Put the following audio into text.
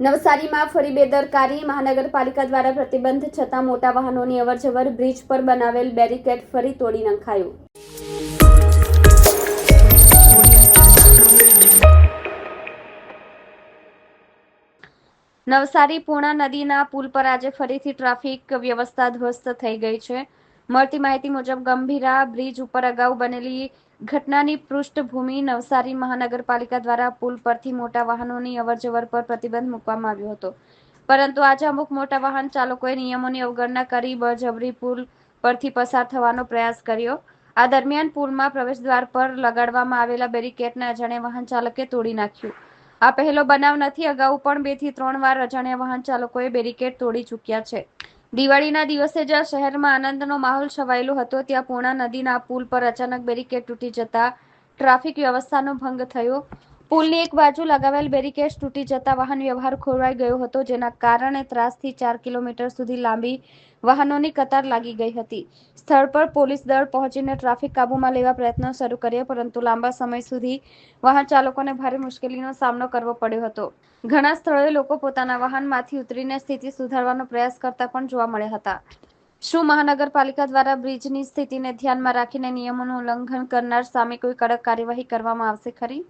નવસારીમાં ફરી બેદરકારી મહાનગરપાલિકા દ્વારા પ્રતિબંધ છતાં મોટા વાહનોની અવરજવર બ્રિજ પર બનાવેલ બેરિકેડ ફરી તોડી નંખાયું. નવસારી પૂર્ણા નદીના પુલ પર આજે ફરીથી ટ્રાફિક વ્યવસ્થા ધ્વસ્ત થઈ ગઈ છે. મળતી માહિતી મુજબ ગંભીરા બ્રિજ ઉપર અગાઉ બનેલી ઘટનાની પૃષ્ઠભૂમિ નવસારી મહાનગરપાલિકા દ્વારા પુલ પરથી મોટા વાહનોની અવરજવર પર પ્રતિબંધ મૂકવામાં આવ્યો હતો. પરંતુ આજે અમુક મોટા વાહન ચાલકોએ નિયમોની અવગણના કરી બળજબરી પુલ પરથી પસાર થવાનો પ્રયાસ કર્યો. આ દરમિયાન પુલમાં પ્રવેશદ્વાર પર લગાડવામાં આવેલા બેરિકેડને અજાણ્યા વાહન ચાલકે તોડી નાખ્યું. આ પહેલો બનાવ નથી, અગાઉ પણ બેથી ત્રણ વાર અજાણ્યા વાહન ચાલકોએ બેરિકેડ તોડી ચૂક્યા છે. દિવાળીના દિવસે જ્યાં શહેરમાં આનંદનો માહોલ છવાયેલો હતો, ત્યાં પૂર્ણા નદીના પુલ પર અચાનક બેરિકેડ તૂટી જતા ટ્રાફિક વ્યવસ્થાનો ભંગ થયો. પુલની એક બાજુ લગાવેલ બેરિકેડ તૂટી જતા વાહન વ્યવહાર ખોરવાઈ ગયો હતો, જેના કારણે ત્રાસથી ચાર કિલોમીટર સુધી લાંબી વાહનોની કતાર લાગી ગઈ હતી. સ્થળ પર પોલીસ દળ પહોંચીને ટ્રાફિક કાબૂમાં લેવા પ્રયત્નો શરૂ કર્યા, પરંતુ લાંબા સમય સુધી વાહન ચાલકોને ભારે મુશ્કેલીનો સામનો કરવો પડ્યો હતો. ઘણા સ્થળોએ લોકો પોતાના વાહનમાંથી ઉતરીને સ્થિતિ સુધારવાનો પ્રયાસ કરતા પણ જોવા મળ્યા હતા. શું મહાનગરપાલિકા દ્વારા બ્રિજની સ્થિતિને ધ્યાનમાં રાખીને નિયમોનું ઉલ્લંઘન કરનાર સામે કોઈ કડક કાર્યવાહી કરવામાં આવશે ખરી?